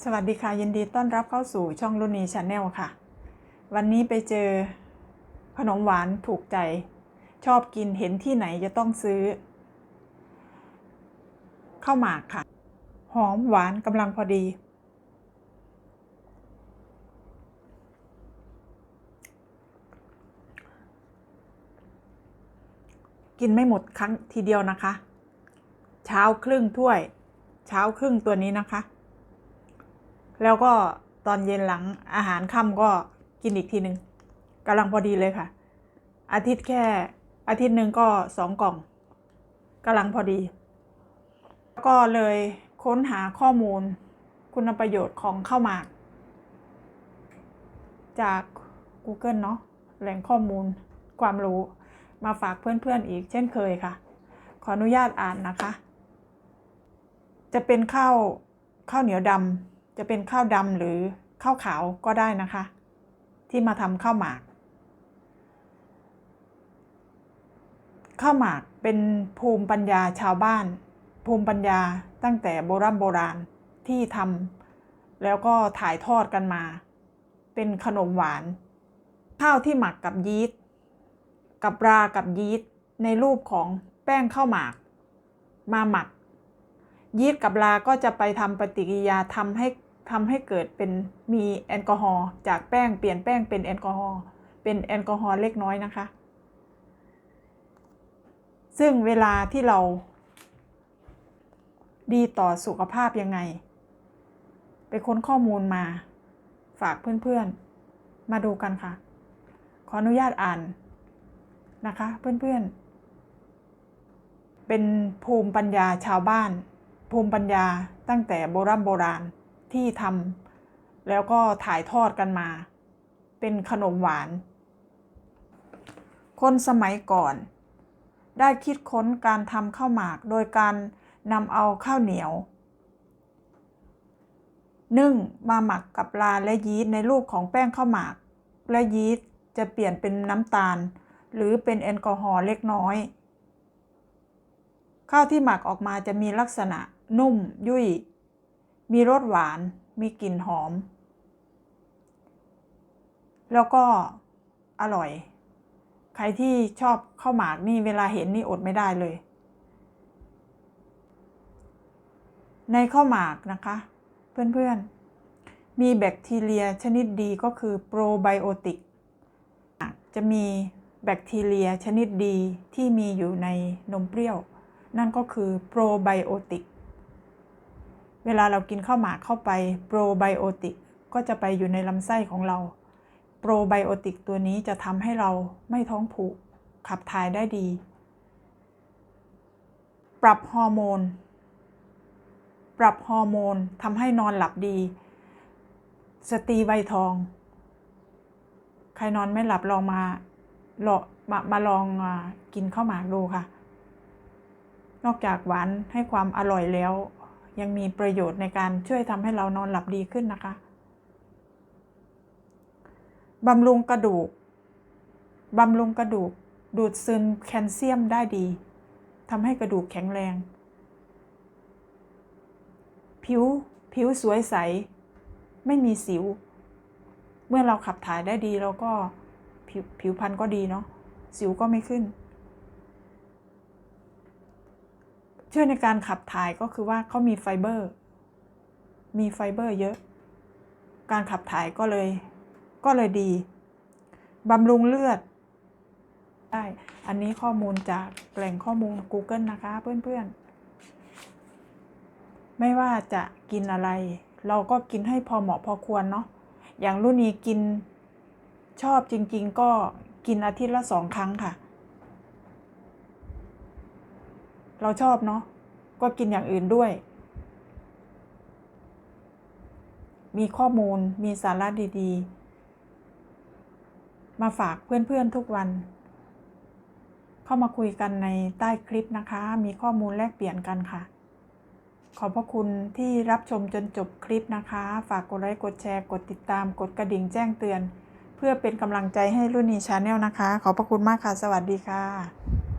สวัสดีค่ะ ยินดีต้อนรับเข้าสู่ช่องลุนีชาแนลค่ะ วันนี้ไปเจอขนมหวานถูกใจ ชอบกินเห็นที่ไหนจะต้องซื้อข้าวหมากค่ะ หอมหวานกำลังพอดี กินไม่หมดครั้งทีเดียวนะคะ เช้าครึ่งถ้วย เช้าครึ่งตัวนี้นะคะ แล้วก็ตอนเย็นหลังอาหารค่ำก็กินอีกทีหนึ่งกำลังพอดีเลยค่ะ อาทิตย์แค่อาทิตย์หนึ่งก็สองกล่องกำลังพอดี ก็เลยค้นหาข้อมูลคุณประโยชน์ของข้าวหมาก จาก Google เนาะแหล่งข้อมูลความรู้มาฝากเพื่อนๆอีกเช่นเคยค่ะ ขออนุญาตอ่านนะคะ จะเป็นข้าวข้าวเหนียวดำ จะเป็นข้าวดำหรือข้าวขาวก็ได้นะคะ ที่มาทำข้าวหมาก ข้าวหมากเป็นภูมิปัญญาชาวบ้าน ภูมิปัญญาตั้งแต่โบราณโบราณที่ทำแล้วก็ถ่ายทอดกันมา เป็นขนมหวาน ข้าวที่หมักกับยีสต์กับรากับยีสต์ในรูปของแป้งข้าวหมาก มาหมัก ยีสต์กับราก็จะไปทำปฏิกิริยาทำให้ทำให้เกิดเป็นมีแอลกอฮอล์จากแป้งเปลี่ยนแป้งเป็นแอลกอฮอล์เป็นแอลกอฮอล์เล็กน้อยนะคะ ซึ่งเวลาที่เราดีต่อสุขภาพยังไง ไปค้นข้อมูลมาฝากเพื่อนๆ มาดูกันค่ะ ขออนุญาตอ่านนะคะเพื่อนๆ เป็นภูมิปัญญาชาวบ้าน ภูมิปัญญาตั้งแต่โบราณโบราณที่ทำแล้วก็ถ่ายทอดกันมา เป็นขนมหวาน คนสมัยก่อน ได้คิดค้นการทำข้าวหมากโดยการนำเอาข้าวเหนียวนึ่งมาหมักกับลาและยีสต์ในรูปของแป้งข้าวหมาก และยีสต์จะเปลี่ยนเป็นน้ำตาล หรือเป็นแอลกอฮอล์เล็กน้อย ข้าวที่หมักออกมาจะมีลักษณะ นุ่ม ยุ่ย มีรสหวาน มีกลิ่นหอม แล้วก็อร่อย ใครที่ชอบข้าวหมากนี่เวลาเห็นนี่อดไม่ได้เลย ในข้าวหมากนะคะ เพื่อนๆ มีแบคทีเรียชนิดดีก็คือโปรไบโอติก จะมีแบคทีเรียชนิดดีที่มีอยู่ในนมเปรี้ยว นั่นก็คือโปรไบโอติก เวลาเรากินข้าวหมากเข้าไปโปรไบโอติกก็จะไปอยู่ในลำไส้ของเรา โปรไบโอติกตัวนี้จะทำให้เราไม่ท้องผูก ขับถ่ายได้ดี ปรับฮอร์โมน ปรับฮอร์โมนทำให้นอนหลับดี สตรีใบทอง ใครนอนไม่หลับลองมาลองมามาลองอกินข้าวหมากดูค่ะ นอกจากหวานให้ความอร่อยแล้ว ยังมีประโยชน์ในการช่วยทำให้เรานอนหลับดีขึ้นนะคะบำรุงกระดูกบำรุงกระดูก ดูดซึมแคลเซียมได้ดีทำให้กระดูกแข็งแรง ผิวผิวสวยใส ไม่มีสิว เมื่อเราขับถ่ายได้ดีเราก็ผิวผิวพรรณก็ดีเนาะสิวก็ไม่ขึ้น ช่วยในการขับถ่ายก็คือว่าเขามีไฟเบอร์ มีไฟเบอร์เยอะ การขับถ่ายก็เลย ก็เลยดีบำรุงเลือดได้ อันนี้ข้อมูลจากแหล่งข้อมูล Google นะคะเพื่อนๆ ไม่ว่าจะกินอะไร เราก็กินให้พอเหมาะพอควรเนาะ อย่างรุ่นนี้กินชอบจริงๆ ก็กินอาทิตย์ละสองครั้งค่ะ เราชอบเนาะ ก็กินอย่างอื่นด้วย มีข้อมูลมีสาระดีๆ มาฝากเพื่อนๆทุกวัน เข้ามาคุยกันในใต้คลิปนะคะ มีข้อมูลแลกเปลี่ยนกันค่ะ ขอบพระคุณที่รับชมจนจบคลิปนะคะ ฝากกดไลค์กดแชร์กดติดตามกดกระดิ่งแจ้งเตือน เพื่อเป็นกำลังใจให้รุ่นนี้ชาแนลนะคะ ขอบพระคุณมากค่ะ สวัสดีค่ะ